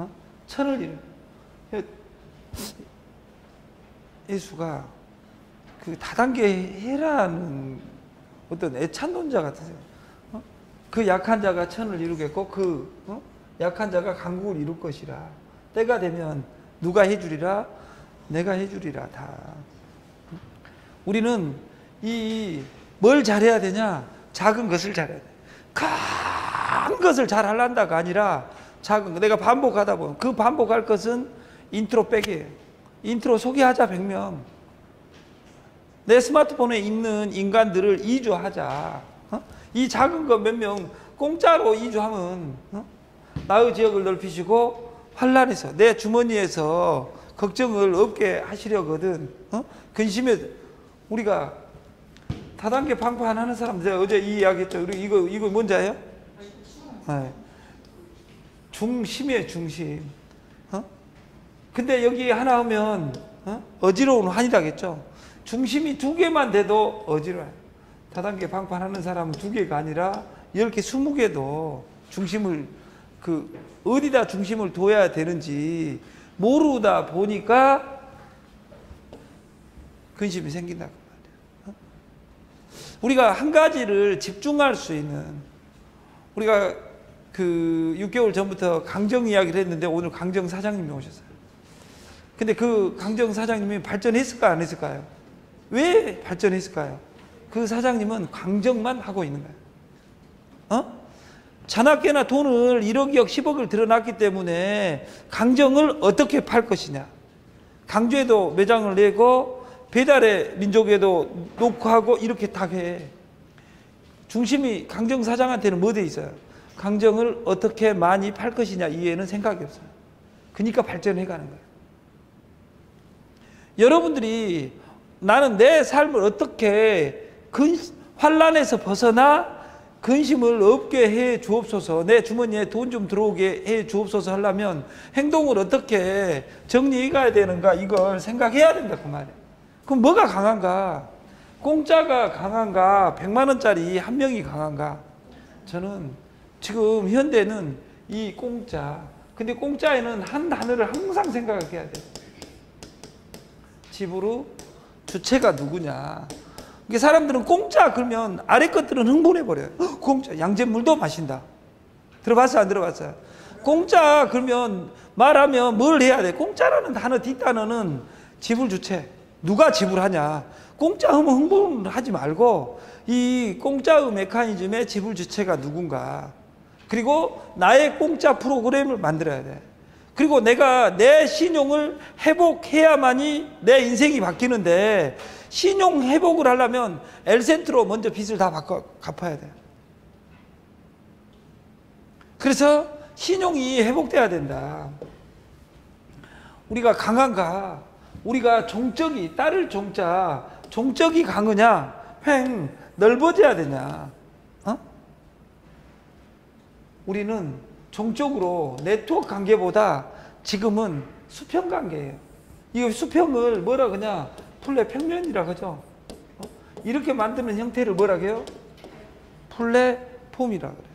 어? 천을 잃어. 예수가 그 다단계 해라는 어떤 애찬론자 같으세요. 어? 그 약한 자가 천을 이루겠고 그 어? 약한 자가 강국을 이룰 것이라. 때가 되면 누가 해주리라? 내가 해주리라 다. 우리는 이 뭘 잘해야 되냐? 작은 것을 잘해야 돼. 큰 것을 잘 하려다가 아니라 작은 거. 내가 반복하다 보면 그 반복할 것은 인트로 백이에요. 인트로 소개하자 100명. 내 스마트폰에 있는 인간들을 이주하자. 어? 이 작은 거 몇 명 공짜로 이주하면 어? 나의 지역을 넓히시고 환란에서 내 주머니에서 걱정을 없게 하시려거든. 어? 근심에 우리가 다단계 방판 하는 사람 제가 어제 이 이야기했죠. 이거 이거 뭔지 아요? 네. 중심이에요, 중심. 어? 근데 여기 하나 하면 어? 어지러운 환이라겠죠. 중심이 두 개만 돼도 어지러워요. 다단계 방판 하는 사람은 두 개가 아니라 열 개, 스무 개도 중심을 그 어디다 중심을 둬야 되는지 모르다 보니까 근심이 생긴다. 우리가 한 가지를 집중할 수 있는 우리가 그 6개월 전부터 강정 이야기를 했는데 오늘 강정 사장님이 오셨어요. 근데 그 강정 사장님이 발전했을까 안 했을까요? 왜 발전했을까요? 그 사장님은 강정만 하고 있는 거예요. 어? 자나깨나 돈을 1억억 10억을 들어놨기 때문에 강정을 어떻게 팔 것이냐. 강주에도 매장을 내고 배달의 민족에도 놓고 하고 이렇게 다 해. 중심이 강정 사장한테는 뭐 돼 있어요? 강정을 어떻게 많이 팔 것이냐 이해는 생각이 없어요. 그러니까 발전해 가는 거예요. 여러분들이 나는 내 삶을 어떻게 근, 환란에서 벗어나 근심을 없게 해 주옵소서 내 주머니에 돈 좀 들어오게 해 주옵소서 하려면 행동을 어떻게 정리해 가야 되는가 이걸 생각해야 된다 그 말이에요. 그럼 뭐가 강한가? 공짜가 강한가? 100만 원짜리 한 명이 강한가? 저는 지금 현대는 이 공짜. 근데 공짜에는 한 단어를 항상 생각해야 돼. 집으로 주체가 누구냐. 이게 사람들은 공짜 그러면 아래 것들은 흥분해 버려요. 공짜 양잿물도 마신다. 들어봤어 안 들어봤어요? 공짜 그러면 말하면 뭘 해야 돼? 공짜라는 단어 뒷단어는 지불 주체. 누가 지불하냐? 공짜 하면 흥분하지 말고 이 공짜의 메커니즘의 지불 주체가 누군가. 그리고 나의 공짜 프로그램을 만들어야 돼. 그리고 내가 내 신용을 회복해야만이 내 인생이 바뀌는데 신용 회복을 하려면 엘센트로 먼저 빚을 다 바꿔 갚아야 돼. 그래서 신용이 회복돼야 된다. 우리가 강한가? 우리가 종적이 딸을 종자 종적이 강하냐 횡 넓어져야 되냐 어? 우리는 종적으로 네트워크 관계보다 지금은 수평 관계예요 이 수평을 뭐라 그냐 플랫 평면이라 그죠 어? 이렇게 만드는 형태를 뭐라 해요 플랫폼이라 그래요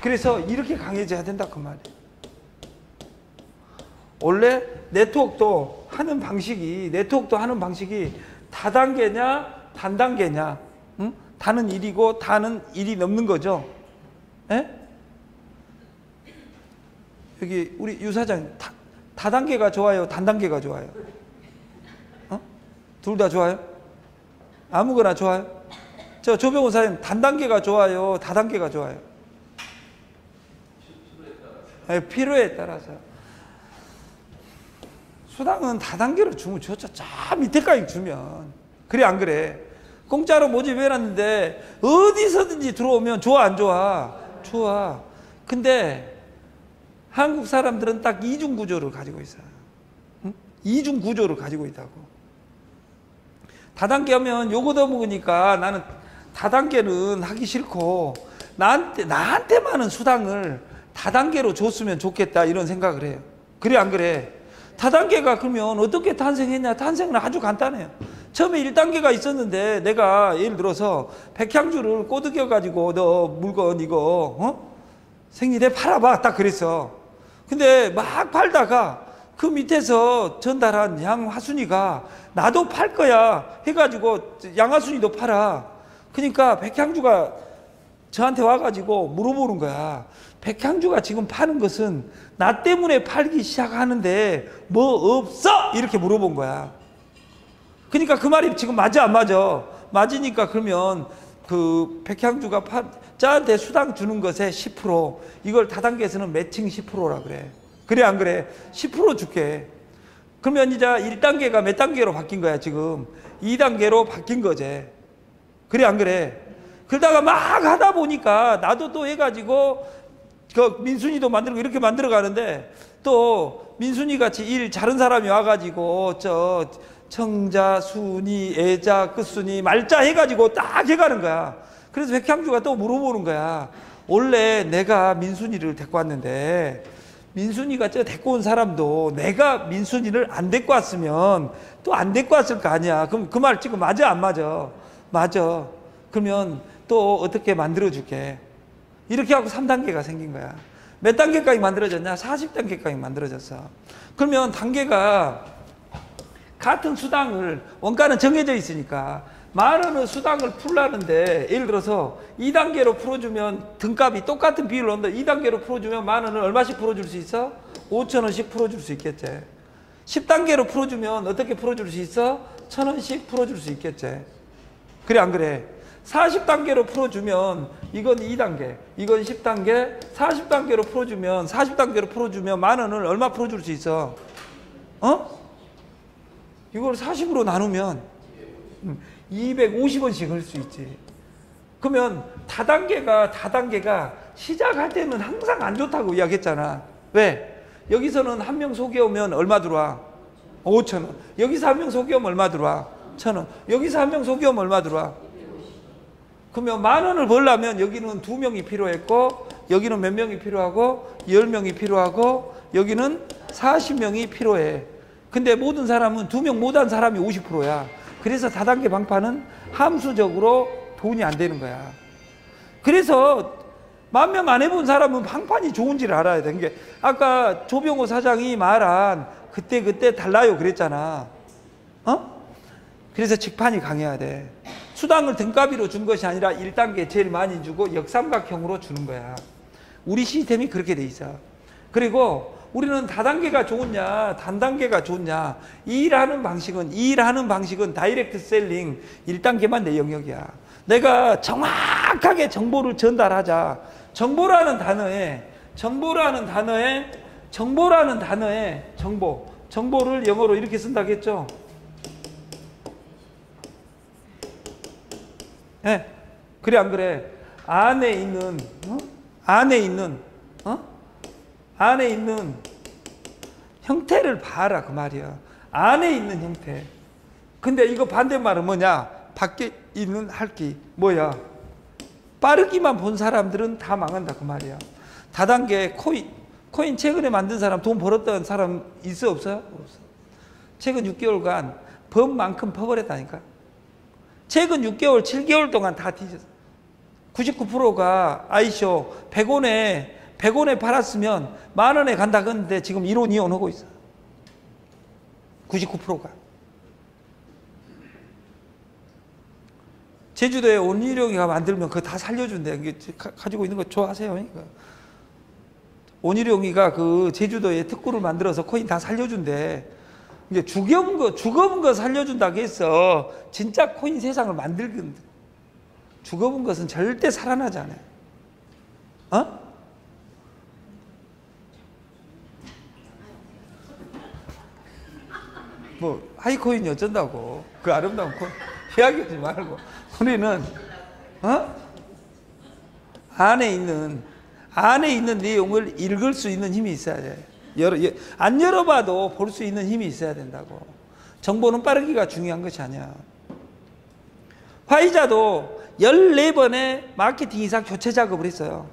그래서 이렇게 강해져야 된다 그 말이에요 원래 네트워크도 하는 방식이 네트워크도 하는 방식이 다단계냐 단단계냐 응? 다는 1이고 다는 1이 넘는 거죠. 에? 예? 여기 우리 유 사장 다, 다단계가 좋아요, 단단계가 좋아요. 어? 둘 다 좋아요? 아무거나 좋아요? 저 조병호 사장님 단단계가 좋아요, 다단계가 좋아요? 네, 필요에 따라서. 수당은 다단계로 주면 좋죠. 저 밑에까지 주면. 그래, 안 그래? 공짜로 모집해놨는데 어디서든지 들어오면 좋아, 안 좋아? 좋아. 근데 한국 사람들은 딱 이중 구조를 가지고 있어요. 응? 이중 구조를 가지고 있다고. 다단계 하면 요거 더 먹으니까 나는 다단계는 하기 싫고 나한테, 나한테만은 수당을 다단계로 줬으면 좋겠다 이런 생각을 해요. 그래, 안 그래? 다단계가 그러면 어떻게 탄생했냐? 탄생은 아주 간단해요. 처음에 1단계가 있었는데 내가 예를 들어서 백향주를 꼬드겨 가지고 너 물건 이거 어? 생일에 팔아봐 딱 그랬어. 근데 막 팔다가 그 밑에서 전달한 양화순이가 나도 팔 거야 해가지고 양화순이도 팔아. 그러니까 백향주가 저한테 와가지고 물어보는 거야. 백향주가 지금 파는 것은 나 때문에 팔기 시작하는데 뭐 없어? 이렇게 물어본 거야. 그러니까 그 말이 지금 맞아 안 맞아? 맞으니까 그러면 그 백향주가 파, 자한테 수당 주는 것에 10% 이걸 다단계에서는 매칭 10%라 그래. 그래 안 그래? 10% 줄게. 그러면 이제 1단계가 몇 단계로 바뀐 거야 지금? 2단계로 바뀐 거지. 그래 안 그래? 그러다가 막 하다 보니까 나도 또 해가지고 그 민순이도 만들고 이렇게 만들어 가는데 또 민순이 같이 일 잘한 사람이 와가지고 저 청자, 순이, 애자, 끝순이, 말자 해가지고 딱 해가는 거야. 그래서 백향주가 또 물어보는 거야. 원래 내가 민순이를 데리고 왔는데 민순이가 저 데리고 온 사람도 내가 민순이를 안 데리고 왔으면 또 안 데리고 왔을 거 아니야. 그럼 그 말 지금 맞아 안 맞아? 맞아. 그러면 또 어떻게 만들어 줄게. 이렇게 하고 3단계가 생긴 거야. 몇 단계까지 만들어졌냐? 40단계까지 만들어졌어. 그러면 단계가 같은 수당을 원가는 정해져 있으니까 만 원의 수당을 풀라는데 예를 들어서 2단계로 풀어주면 등값이 똑같은 비율로 온다. 2단계로 풀어주면 만 원을 얼마씩 풀어줄 수 있어? 5천 원씩 풀어줄 수 있겠지. 10단계로 풀어주면 어떻게 풀어줄 수 있어? 천 원씩 풀어줄 수 있겠지. 그래 안 그래? 40단계로 풀어주면 이건 2단계, 이건 10단계, 40단계로 풀어주면 40단계로 풀어주면 만 원을 얼마 풀어줄 수 있어? 어? 이걸 40으로 나누면 250원씩 할 수 있지. 그러면 다단계가 다단계가 시작할 때는 항상 안 좋다고 이야기했잖아. 왜? 여기서는 한명 속여오면 얼마 들어와? 5천 원. 여기서 한명 속여오면 얼마 들어와? 천 원. 여기서 한명 속여오면 얼마 들어와? 그러면 만 원을 벌려면 여기는 두 명이 필요했고 여기는 몇 명이 필요하고 열 명이 필요하고 여기는 40명이 필요해. 근데 모든 사람은 두 명 못 한 사람이 50%야. 그래서 다단계 방파는 함수적으로 돈이 안 되는 거야. 그래서 만 명 안 해본 사람은 방판이 좋은지를 알아야 되는 게 아까 조병호 사장이 말한 그때 그때 달라요 그랬잖아. 어? 그래서 직판이 강해야 돼. 수당을 등가비로 준 것이 아니라 1단계 제일 많이 주고 역삼각형으로 주는 거야. 우리 시스템이 그렇게 돼 있어. 그리고 우리는 다단계가 좋냐, 단단계가 좋냐. 일하는 방식은, 일하는 방식은 다이렉트 셀링 1단계만 내 영역이야. 내가 정확하게 정보를 전달하자. 정보라는 단어에, 정보라는 단어에, 정보라는 단어에, 정보. 정보를 영어로 이렇게 쓴다겠죠? 예. 네. 그래, 안 그래? 안에 있는, 어? 안에 있는, 어? 안에 있는 형태를 봐라 그 말이야. 안에 있는 형태. 근데 이거 반대말은 뭐냐? 밖에 있는 할기 뭐야? 빠르기만 본 사람들은 다 망한다 그 말이야. 다단계 코인 코인 최근에 만든 사람 돈 벌었던 사람 있어 없어요? 없어. 최근 6개월간 법만큼 퍼버렸다니까. 최근 6개월, 7개월 동안 다 뒤졌어. 99%가 아이쇼 100원에 100원에 팔았으면 만 원에 간다 그랬는데 지금 1원, 2원 하고 있어. 99%가. 제주도에 온일용이가 만들면 그거 다 살려준대. 이게 가지고 있는 거 좋아하세요? 그러니까. 온일용이가 그 제주도에 특구를 만들어서 코인 다 살려준대. 이제 죽여본 거, 죽어본 거 살려준다고 했어. 진짜 코인 세상을 만들건 죽어본 것은 절대 살아나지 않아요. 어? 뭐 하이코인이 어쩐다고 그 아름다운 코인 이야기하지 말고 우리는 어? 안에 있는 안에 있는 내용을 읽을 수 있는 힘이 있어야 돼. 열어, 안 열어봐도 볼 수 있는 힘이 있어야 된다고. 정보는 빠르기가 중요한 것이 아니야. 화이자도 14번의 마케팅 이상 교체 작업을 했어요.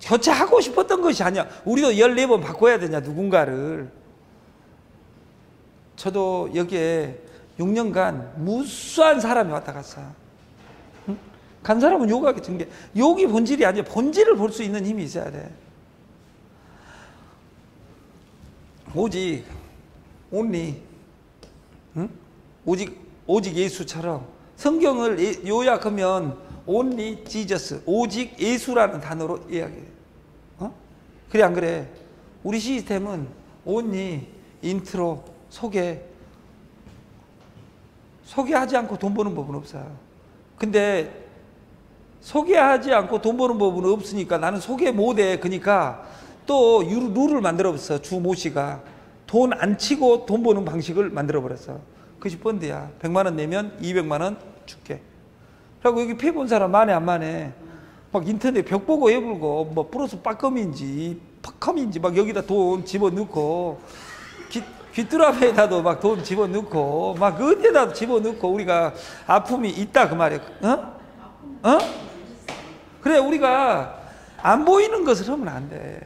교체하고 싶었던 것이 아니야. 우리도 14번 바꿔야 되냐, 누군가를. 저도 여기에 6년간 무수한 사람이 왔다 갔어. 응? 간 사람은 욕하게 된 게, 욕이 본질이 아니야. 본질을 볼 수 있는 힘이 있어야 돼. 오직 온리 응? 오직 오직 예수처럼 성경을 요약하면 only Jesus 오직 예수라는 단어로 이야기해. 어? 그래 안 그래? 우리 시스템은 only 인트로 소개 소개하지 않고 돈 버는 법은 없어요. 근데 소개하지 않고 돈 버는 법은 없으니까 나는 소개 못해. 그러니까 또 룰을 만들어 버렸어. 주 모 씨가 돈 안 치고 돈 버는 방식을 만들어 버렸어. 그것이 번드야. 100만 원 내면 200만 원 줄게. 그리고 여기 피본 사람 많네 안 많네. 막 인터넷 벽 보고 해불고 뭐 플러스 빠컴인지 팍컴인지 막 여기다 돈 집어넣고 귀, 귀뚜라미에다도 막 돈 집어넣고 막 어디에다 집어넣고 우리가 아픔이 있다 그 말이야. 어? 어? 그래 우리가 안 보이는 것을 하면 안 돼.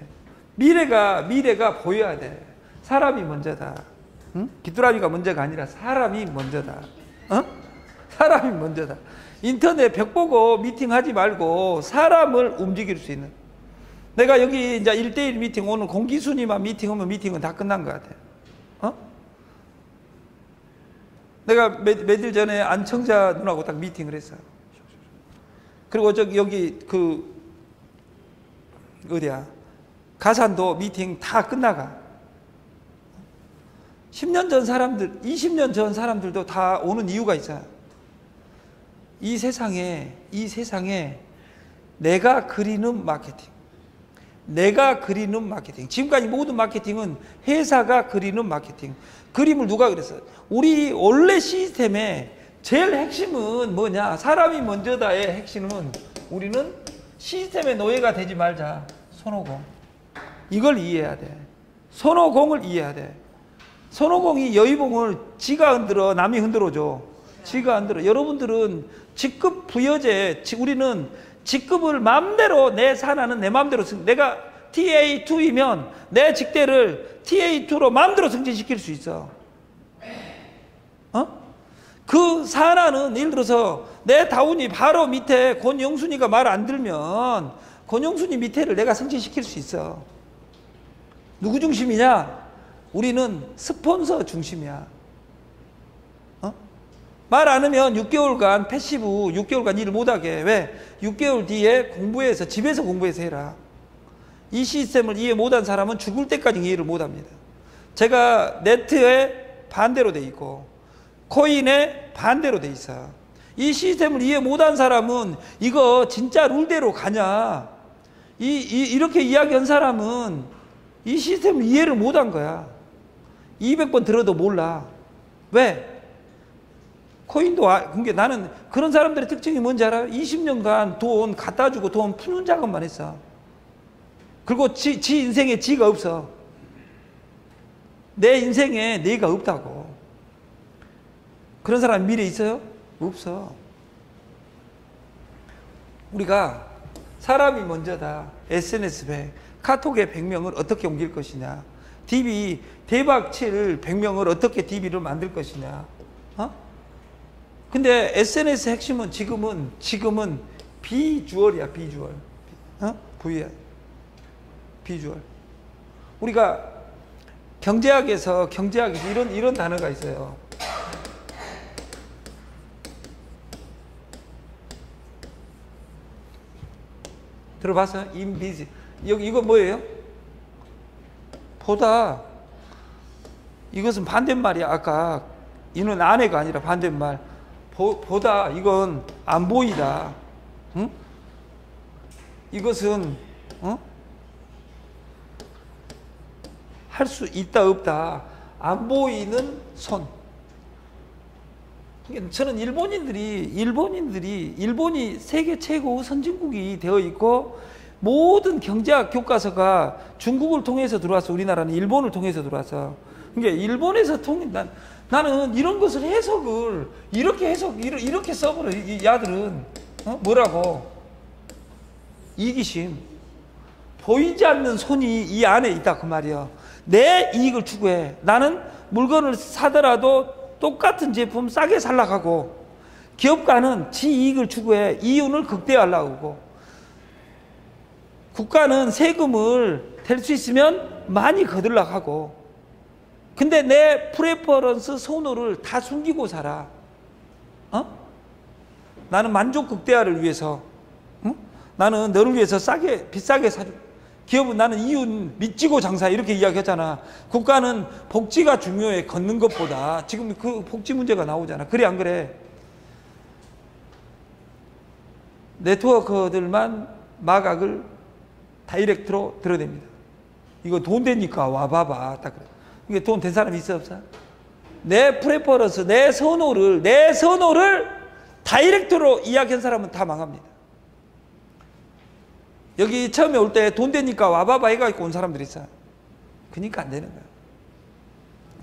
미래가 미래가 보여야 돼. 사람이 먼저다. 응? 귀뚜라미가 먼저가 아니라 사람이 먼저다. 어? 사람이 먼저다. 인터넷 벽 보고 미팅하지 말고 사람을 움직일 수 있는. 내가 여기 이제 1대1 미팅 오늘 공기순이만 미팅하면 미팅은 다 끝난 것 같아. 어? 내가 몇, 며칠 전에 안청자 누나하고 딱 미팅을 했어요. 그리고 저기 여기 그 어디야? 가산도 미팅 다 끝나가. 10년 전 사람들, 20년 전 사람들도 다 오는 이유가 있어요. 이 세상에, 이 세상에 내가 그리는 마케팅. 내가 그리는 마케팅. 지금까지 모든 마케팅은 회사가 그리는 마케팅. 그림을 누가 그랬어요? 우리 원래 시스템의 제일 핵심은 뭐냐? 사람이 먼저다의 핵심은 우리는 시스템의 노예가 되지 말자. 손오공. 이걸 이해해야 돼. 손오공을 이해해야 돼. 손오공이 여의봉을 지가 흔들어 남이 흔들어줘. 지가 흔들어. 여러분들은 직급 부여제, 우리는 직급을 마음대로 내 산하는 내 마음대로 승, 내가 TA2이면 내 직대를 TA2로 마음대로 승진시킬 수 있어. 어? 그 산하는 예를 들어서 내 다운이 바로 밑에 권영순이가 말 안 들면 권영순이 밑에를 내가 승진시킬 수 있어. 누구 중심이냐? 우리는 스폰서 중심이야. 말 안 하면 6개월간 패시브 6개월간 일을 못하게 왜? 6개월 뒤에 공부해서 집에서 공부해서 해라. 이 시스템을 이해 못한 사람은 죽을 때까지 이해를 못합니다. 제가 네트에 반대로 돼 있고 코인에 반대로 돼 있어. 이 시스템을 이해 못한 사람은 이거 진짜 룰대로 가냐? 이, 이 이렇게 이야기한 사람은 이 시스템을 이해를 못한 거야. 200번 들어도 몰라. 왜? 코인도 아, 그게 나는 그런 사람들의 특징이 뭔지 알아요? 20년간 돈 갖다 주고 돈 푸는 작업만 했어. 그리고 지, 지 인생에 지가 없어. 내 인생에 내가 없다고. 그런 사람 미래 있어요? 없어. 우리가 사람이 먼저다. SNS 100, 카톡의 100명을 어떻게 옮길 것이냐. DB 대박 칠 100명을 어떻게 DB를 만들 것이냐. 어? 근데 SNS 핵심은 지금은 지금은 비주얼이야 비주얼 어? V야 비주얼 우리가 경제학에서 경제학에서 이런 이런 단어가 있어요 들어봤어요? 인비지 여기 이거 뭐예요? 보다 이것은 반대말이야 아까 이는 아내가 아니라 반대말 보, 다 이건 안 보이다. 응? 이것은 어? 할수 있다 없다. 안 보이는 손. 저는 일본인들이 일본인들이 일본이 세계 최고 선진국이 되어 있고 모든 경제학 교과서가 중국을 통해서 들어와서 우리나라는 일본을 통해서 들어와서 그러니까 일본에서 통 난, 나는 이런 것을 해석을 이렇게 해석 이렇게 써버려 이 야들은. 어? 뭐라고? 이기심. 보이지 않는 손이 이 안에 있다 그 말이야. 내 이익을 추구해. 나는 물건을 사더라도 똑같은 제품 싸게 살라고 기업가는 지 이익을 추구해 이윤을 극대화하려고. 국가는 세금을 댈수 있으면 많이 거들락하고 근데 내 프레퍼런스 선호를 다 숨기고 살아. 어? 나는 만족 극대화를 위해서, 어? 나는 너를 위해서 싸게, 비싸게 사줄. 기업은 나는 이윤 미치고 장사 이렇게 이야기했잖아. 국가는 복지가 중요해 걷는 것보다 지금 그 복지 문제가 나오잖아. 그래 안 그래? 네트워커들만 마각을 다이렉트로 들어댑니다. 이거 돈 되니까 와봐봐. 딱 그래. 이게 돈 된 사람 있어 없어? 내 프레퍼런스, 내 선호를, 내 선호를 다이렉트로 이야기한 사람은 다 망합니다. 여기 처음에 올 때 돈 되니까 와봐봐 해가지고 온 사람들이 있어요. 그러니까 안 되는 거예요.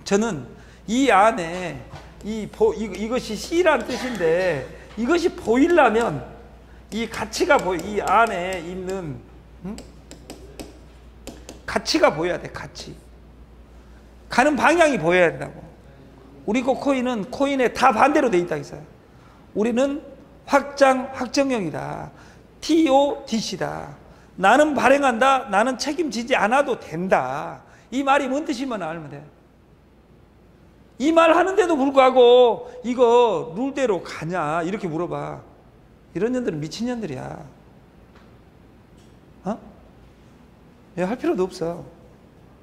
저는 이 안에 이 보, 이것이 C라는 뜻인데 이것이 보이려면 이 가치가 보이, 이 안에 있는 응? 가치가 보여야 돼, 가치. 가는 방향이 보여야 된다고. 우리 거 코인은 코인에 다 반대로 돼 있다 했어요. 우리는 확장, 확정형이다. TODC다. 나는 발행한다. 나는 책임지지 않아도 된다. 이 말이 뭔 뜻이면 알면 돼. 이 말 하는데도 불구하고 이거 룰대로 가냐 이렇게 물어봐. 이런 년들은 미친년들이야. 어? 예, 할 필요도 없어.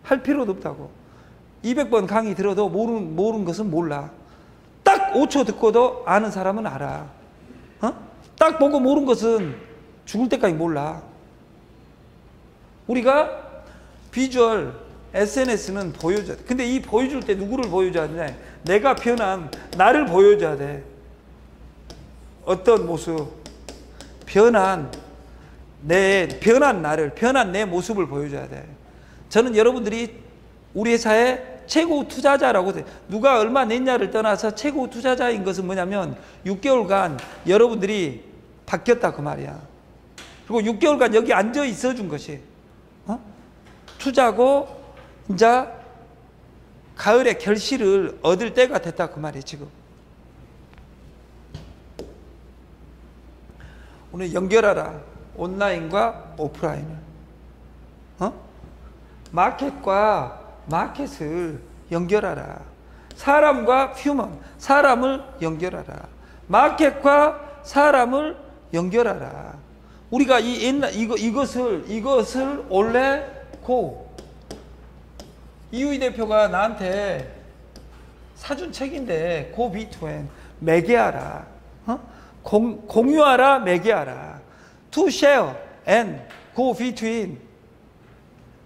할 필요도 없다고. 200번 강의 들어도 모르는, 모르는 것은 몰라. 딱 5초 듣고도 아는 사람은 알아. 어? 딱 보고 모르는 것은 죽을 때까지 몰라. 우리가 비주얼, SNS는 보여줘야 돼. 근데 이 보여줄 때 누구를 보여줘야 돼? 내가 변한 나를 보여줘야 돼. 어떤 모습? 변한 내 변한 나를 변한 내 모습을 보여줘야 돼. 저는 여러분들이 우리 회사의 최고 투자자라고 돼. 누가 얼마 냈냐를 떠나서 최고 투자자인 것은 뭐냐면 6개월간 여러분들이 바뀌었다 그 말이야. 그리고 6개월간 여기 앉아 있어 준 것이 어? 투자고 이제 가을에 결실을 얻을 때가 됐다 그 말이에요 지금. 오늘 연결하라. 온라인과 오프라인을. 어? 마켓과 마켓을 연결하라. 사람과 휴먼, 사람을 연결하라. 마켓과 사람을 연결하라. 우리가 이 옛날 이거 이것을 이것을 원래 고 이우희 대표가 나한테 사준 책인데 고 비투엔 매개하라. 어? 공, 공유하라 매개하라. To share and go between.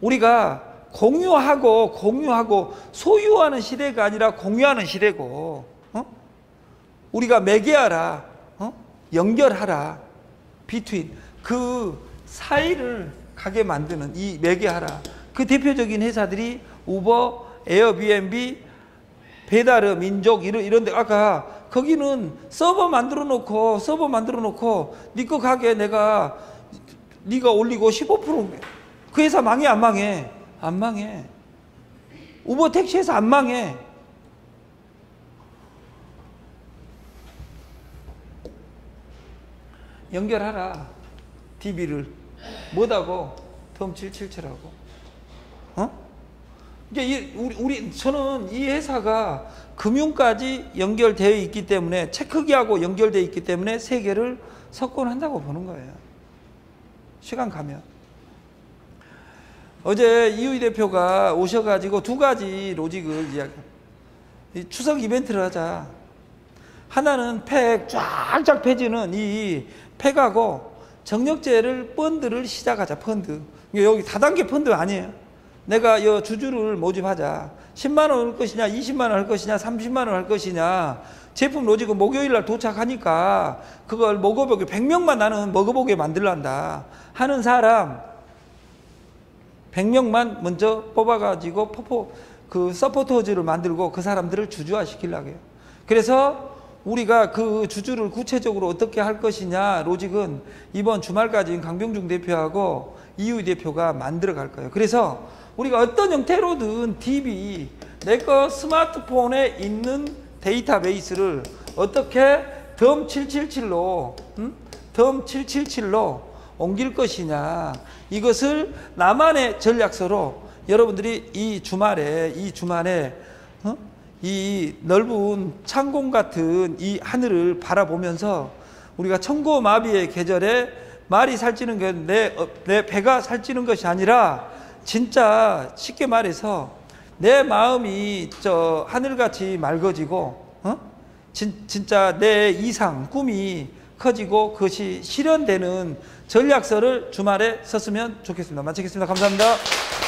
우리가 공유하고 공유하고 소유하는 시대가 아니라 공유하는 시대고 어? 우리가 매개하라 어? 연결하라 between 그 사이를 가게 만드는 이 매개하라 그 대표적인 회사들이 우버, 에어비앤비, 배달의 민족 이런 이런데 아까 거기는 서버 만들어 놓고 서버 만들어 놓고 니거 네 가게 내가 네가 올리고 15%그 회사 망해 안 망해 안 망해 우버 택시에서 안 망해 연결하라 DB를 뭐다고 덤 777하고 어? 이제 우리, 우리 저는 이 회사가 금융까지 연결되어 있기 때문에 체크기하고 연결되어 있기 때문에 세 개를 석권한다고 보는 거예요. 시간 가면. 어제 이우희 대표가 오셔가지고 두 가지 로직을 이야기. 추석 이벤트를 하자. 하나는 팩 쫙쫙 펴지는 이 팩하고 정력제를 펀드를 시작하자. 펀드. 여기 다단계 펀드 아니에요. 내가 이 주주를 모집하자. 10만 원 할 것이냐, 20만 원 할 것이냐, 30만 원 할 것이냐. 제품 로직은 목요일 날 도착하니까 그걸 먹어보게 100명만 나는 먹어보게 만들란다. 하는 사람 100명만 먼저 뽑아가지고 포포 그 서포터즈를 만들고 그 사람들을 주주화 시키려고 해요. 그래서 우리가 그 주주를 구체적으로 어떻게 할 것이냐 로직은 이번 주말까지 강병중 대표하고 이유 대표가 만들어 갈 거예요. 그래서 우리가 어떤 형태로든 TV, 내거 스마트폰에 있는 데이터베이스를 어떻게 덤 777로, 음? 덤 777로 옮길 것이냐. 이것을 나만의 전략서로 여러분들이 이 주말에, 이 주말에 어? 이 넓은 창공 같은 이 하늘을 바라보면서 우리가 청고마비의 계절에 말이 살찌는 게내 내 배가 살찌는 것이 아니라 진짜 쉽게 말해서 내 마음이 저 하늘같이 맑아지고 어? 진, 진짜 내 이상 꿈이 커지고 그것이 실현되는 전략서를 주말에 썼으면 좋겠습니다. 마치겠습니다. 감사합니다.